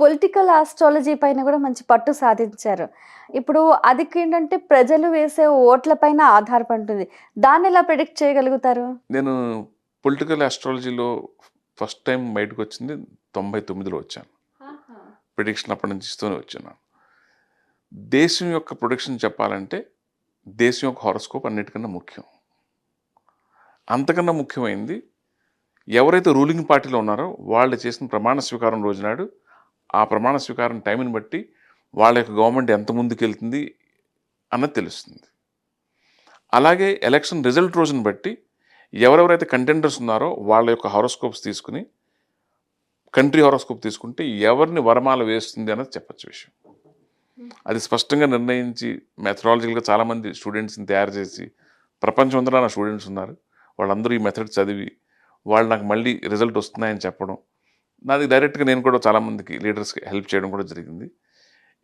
Political astrology పైన కూడా మంచి పట్టు సాధించారు. ఇప్పుడు అది ఏంటంటే ప్రజలు వేసే ఓట్ల పైన ఆధారపడుతుంది దాన్ని ఎలా ప్రిడిక్ట్ చేయగలుగుతారు? నేను పొలిటికల్ ఆస్ట్రాలజీలో ఫస్ట్ టైం బయటకు వచ్చింది తొంభై తొమ్మిదిలో వచ్చాను. ప్రిడిక్షన్ అప్పటి నుంచి ఇస్తూనే వచ్చాను. దేశం యొక్క ప్రొడిక్షన్ చెప్పాలంటే దేశం యొక్క హారోస్కోప్ అన్నిటికన్నా ముఖ్యం. అంతకన్నా ముఖ్యమైనది ఎవరైతే రూలింగ్ పార్టీలో ఉన్నారో వాళ్ళు చేసిన ప్రమాణ స్వీకారం రోజునాడు ఆ ప్రమాణ స్వీకారం టైంని బట్టి వాళ్ళ యొక్క గవర్నమెంట్ ఎంత ముందుకెళ్తుంది అన్నది తెలుస్తుంది. అలాగే ఎలక్షన్ రిజల్ట్ రోజుని బట్టి ఎవరెవరైతే కంటెండర్స్ ఉన్నారో వాళ్ళ యొక్క హారోస్కోప్స్ తీసుకుని కంట్రీ హారోస్కోప్ తీసుకుంటే ఎవరిని వరమాల వేస్తుంది అన్నది చెప్పచ్చు విషయం. అది స్పష్టంగా నిర్ణయించి మెథడాలజికల్గా చాలామంది స్టూడెంట్స్ని తయారు చేసి ప్రపంచం అంతా నా స్టూడెంట్స్ ఉన్నారు. వాళ్ళందరూ ఈ మెథడ్ చదివి వాళ్ళు నాకు మళ్ళీ రిజల్ట్ వస్తున్నాయని చెప్పడం నాది డైరెక్ట్గా నేను కూడా చాలామందికి లీడర్స్కి హెల్ప్ చేయడం కూడా జరిగింది.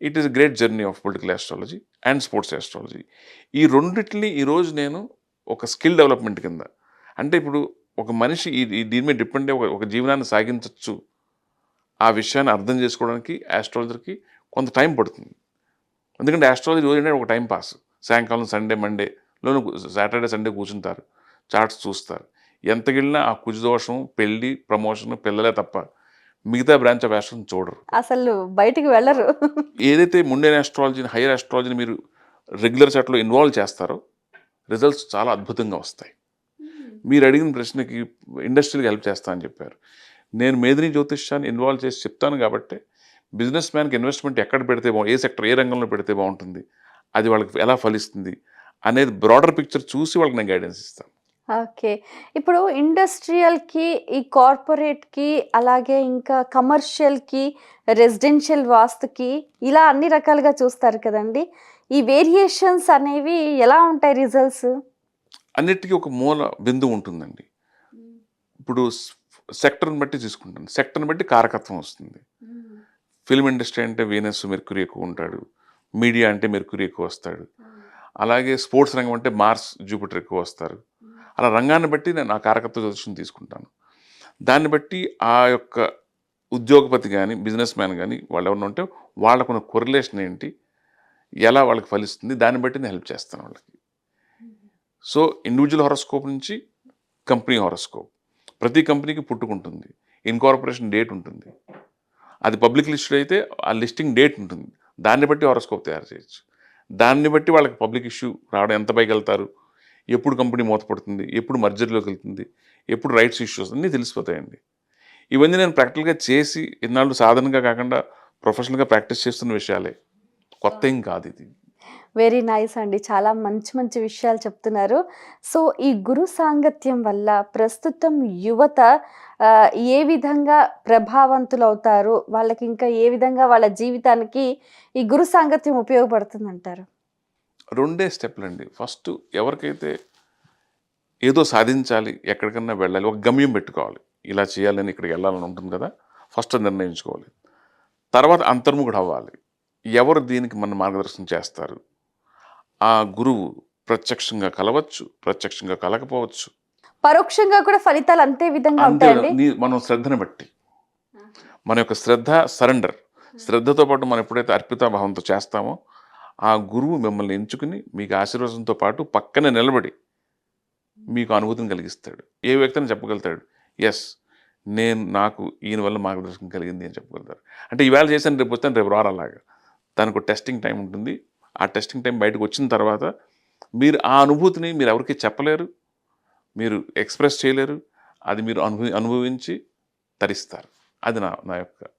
It is great journey of political astrology and sports astrology ఈ రెండిటిని ఈరోజు నేను ఒక స్కిల్ డెవలప్మెంట్ కింద అంటే ఇప్పుడు ఒక మనిషి ఈ దీని మీద డిపెండ్ ఒక ఒక జీవనాన్ని సాగించవచ్చు ఆ విషయాన్ని అర్థం చేసుకోవడానికి ఆస్ట్రాలజర్కి కొంత టైం పడుతుంది. ఎందుకంటే ఆస్ట్రాలజీ రోజు ఏంటంటే ఒక టైం పాస్ సాయంకాలం సండే మండేలోను సాటర్డే సండే కూర్చుంటారు చార్ట్స్ చూస్తారు. ఎంతకెళ్ళినా ఆ ఆ కుజదోషం పెళ్ళి ప్రమోషన్ పిల్లలే తప్ప మిగతా బ్రాంచ్ ఆఫ్ ఆస్ట్రాలజీ చూడరు. అసలు బయటికి వెళ్ళరు. ఏదైతే ముండేన్ ఆస్ట్రాలజీని హైయర్ ఆస్ట్రాలజీని మీరు రెగ్యులర్ చాట్లో ఇన్వాల్వ్ చేస్తారో రిజల్ట్స్ చాలా అద్భుతంగా వస్తాయి. మీరు అడిగిన ప్రశ్నకి ఇండస్ట్రీకి హెల్ప్ చేస్తా అని చెప్పారు. నేను మేదిని జ్యోతిష్యాన్ని ఇన్వాల్వ్ చేసి చెప్తాను కాబట్టి బిజినెస్ మ్యాన్కి ఇన్వెస్ట్మెంట్ ఎక్కడ పెడితే బాగు ఏ సెక్టర్ ఏ రంగంలో పెడితే బాగుంటుంది అది వాళ్ళకి ఎలా ఫలిస్తుంది అనేది బ్రాడర్ పిక్చర్ చూసి వాళ్ళకి నేను గైడెన్స్ ఇస్తాను. ఓకే. ఇప్పుడు ఇండస్ట్రియల్కి ఈ కార్పొరేట్కి అలాగే ఇంకా కమర్షియల్కి రెసిడెన్షియల్ వాస్తుకి ఇలా అన్ని రకాలుగా చూస్తారు కదండి. ఈ వేరియేషన్స్ అనేవి ఎలా ఉంటాయి రిజల్ట్స్? అన్నిటికీ ఒక మూల బిందువు ఉంటుందండి. ఇప్పుడు సెక్టర్ని బట్టి తీసుకుంటాను. సెక్టర్ని బట్టి కారకత్వం వస్తుంది. ఫిల్మ్ ఇండస్ట్రీ అంటే వీనస్ మెర్కురీ ఎక్కువ ఉంటాడు. మీడియా అంటే మెర్కురీ ఎక్కువ వస్తాడు. అలాగే స్పోర్ట్స్ రంగం అంటే మార్స్ జూపిటర్ ఎక్కువ వస్తారు. అలా రంగాన్ని బట్టి నేను ఆ కారకత్వ జ్యోతిషం తీసుకుంటాను. దాన్ని బట్టి ఆ యొక్క ఉద్యోగపతి కానీ బిజినెస్ మ్యాన్ కానీ వాళ్ళు ఎవరైనా ఉంటే వాళ్ళకున్న కొరిలేషన్ ఏంటి? ఎలా వాళ్ళకి ఫలిస్తుంది? దాన్ని బట్టి నేను హెల్ప్ చేస్తాను వాళ్ళకి. సో ఇండివిజువల్ హారోస్కోప్ నుంచి కంపెనీ హారోస్కోప్. ప్రతి కంపెనీకి పుట్టుకుంటుంది. ఇన్కార్పొరేషన్ డేట్ ఉంటుంది. అది పబ్లిక్ లిస్ట్ అయితే ఆ లిస్టింగ్ డేట్ ఉంటుంది. దాన్ని బట్టి హారోస్కోప్ తయారు చేయొచ్చు. దాన్ని బట్టి వాళ్ళకి పబ్లిక్ ఇష్యూ రావడం ఎంత పైకి వెళ్తారు? ఎప్పుడు కంపెనీ మూతపడుతుంది ఎప్పుడు మర్జర్లోకి వెళ్తుంది ఎప్పుడు రైట్స్ ఇష్యూస్ అన్నీ తెలిసిపోతాయండి. ఇవన్నీ నేను ప్రాక్టికల్గా చేసి ఇన్నాళ్ళు సాధనగా కాకుండా ప్రొఫెషనల్గా ప్రాక్టీస్ చేస్తున్న విషయాలే. కొత్త ఏం కాదు ఇది. వెరీ నైస్ అండి. చాలా మంచి మంచి విషయాలు చెప్తున్నారు. సో ఈ గురు సాంగత్యం వల్ల ప్రస్తుతం యువత ఏ విధంగా ప్రభావంతులు అవుతారు వాళ్ళకి ఇంకా ఏ విధంగా వాళ్ళ జీవితానికి ఈ గురు సాంగత్యం ఉపయోగపడుతుంది అంటారు రెండే స్టెప్లు అండి ఫస్ట్ ఎవరికైతే ఏదో సాధించాలి ఎక్కడికన్నా వెళ్ళాలి ఒక గమ్యం పెట్టుకోవాలి. ఇలా చేయాలని ఇక్కడికి వెళ్ళాలని ఉంటుంది కదా ఫస్ట్ నిర్ణయించుకోవాలి. తర్వాత అంతర్ముఖుడు అవ్వాలి. ఎవరు దీనికి మన మార్గదర్శనం చేస్తారు? ఆ గురువు ప్రత్యక్షంగా కలవచ్చు ప్రత్యక్షంగా కలకపోవచ్చు. పరోక్షంగా కూడా ఫలితాలు అంతే విధంగా ఉంటాయండి. మనం శ్రద్ధను బట్టి. మన యొక్క శ్రద్ధ సరెండర్. శ్రద్ధతో పాటు మనం ఎప్పుడైతే అర్పితాభావంతో చేస్తామో ఆ గురువు మిమ్మల్ని ఎంచుకుని మీకు ఆశీర్వాదంతో పాటు పక్కనే నిలబడి మీకు అనుభూతిని కలిగిస్తాడు. ఏ వ్యక్తిని చెప్పగలుగుతాడు? ఎస్ నేను నాకు ఈయన వల్ల మార్గదర్శకం కలిగింది అని చెప్పగలుగుతారు. అంటే ఈవేళ చేశాను రేపు వస్తాను రేపు రారు దానికి టెస్టింగ్ టైం ఉంటుంది. ఆ టెస్టింగ్ టైం బయటకు వచ్చిన తర్వాత మీరు ఆ అనుభూతిని మీరు ఎవరికి చెప్పలేరు. మీరు ఎక్స్ప్రెస్ చేయలేరు. అది మీరు అనుభవి అనుభవించి తరిస్తారు. అది నా నా యొక్క